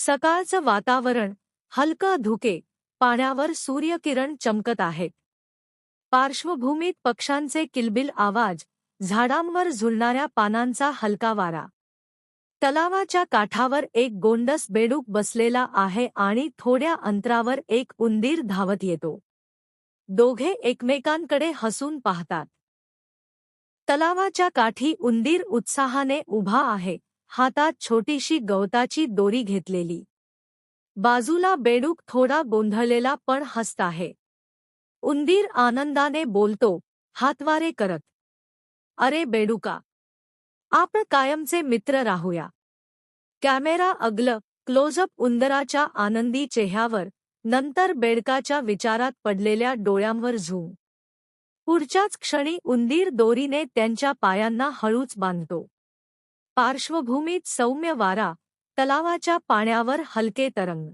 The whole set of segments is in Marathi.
सकाळचं वातावरण हलकं धुके पाण्यावर सूर्यकिरण चमकत आहेत पार्श्वभूमीत पक्ष्यांचे किलबिल आवाज झाडांवर झुलणाऱ्या पानांचा हलका वारा. तलावाच्या काठावर एक गोंडस बेडूक बसलेला आहे आणि थोड्या अंतरावर एक उंदीर धावत येतो. दोघे एकमेकांकडे हसून पाहतात. तलावाच्या काठी उंदीर उत्साहाने उभा आहे. हातात छोटीशी गवताची दोरी घेतलेली. बाजूला बेडूक थोडा गोंधळलेला पण हस्त आहे. उंदीर आनंदाने बोलतो हातवारे करत. अरे बेडूका आपण कायमचे मित्र राहूया. कॅमेरा अगल क्लोजअप उंदराच्या आनंदी चेह्यावर नंतर बेडकाच्या विचारात पडलेल्या डोळ्यांवर झूम. पुढच्याच क्षणी उंदीर दोरीने त्यांच्या पायांना हळूच बांधतो. पार्श्वभूमीत सौम्य वारा तलावाच्या पाण्यावर हलके तरंग.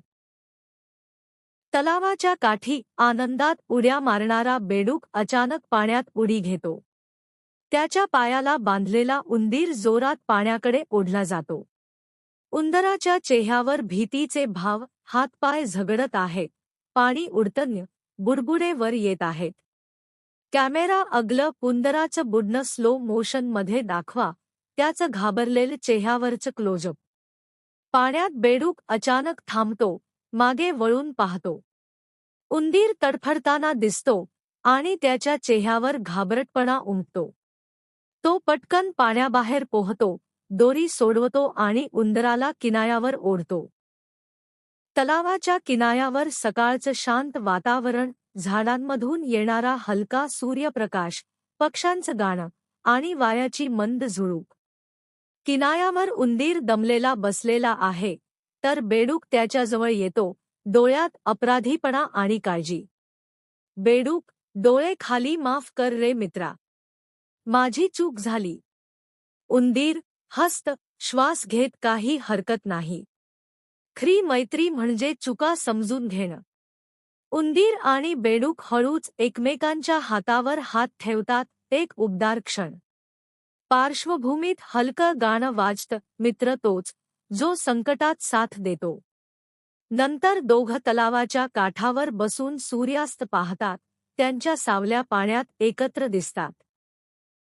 तलावाच्या काठी आनंदात उड्या मारणारा बेडूक अचानक पाण्यात उडी घेतो. त्याच्या पायाला बांधलेला उंदीर जोरात पाण्याकडे ओढला जातो. उंदराच्या चेह्यावर भीतीचे भाव हातपाय झगडत आहेत पाणी उडतन्य बुडबुडे वर येत आहेत. कॅमेरा अगलं उंदराचं बुडणं स्लो मोशनमध्ये दाखवा. त्याचं घाबरलेलं चेह्यावरचं क्लोजअप. पाण्यात बेडूक अचानक थांबतो मागे वळून पाहतो. उंदीर तडफडताना दिसतो आणि त्याच्या चेह्यावर घाबरटपणा उमटतो. तो पटकन पाण्याबाहेर पोहतो दोरी सोडवतो आणि उंदराला किनायावर ओढतो. तलावाच्या किनायावर सकाळचं शांत वातावरण झाडांमधून येणारा हलका सूर्यप्रकाश पक्ष्यांचं गाणं आणि वायाची मंद झुळूक. किनायावर उंदीर दमलेला बसलेला आहे. तर बेडूक त्याच्याजवळ येतो. डोळ्यात अपराधीपणा आणि काळजी. बेडूक डोळे खाली माफ कर रे मित्रा. माझी चूक झाली. उंदीर हस्त श्वास घेत काही हरकत नाही. खरी मैत्री म्हणजे चुका समजून घेणं. उंदीर आणि बेडूक हळूच एकमेकांच्या हातावर हात ठेवतात एक उबदार क्षण. पार्श्वभूमीत हलकं गाणं वाजतं मित्र तोच जो संकटात साथ देतो. नंतर दोघं तलावाच्या काठावर बसून सूर्यास्त पाहतात त्यांच्या सावल्या पाण्यात एकत्र दिसतात.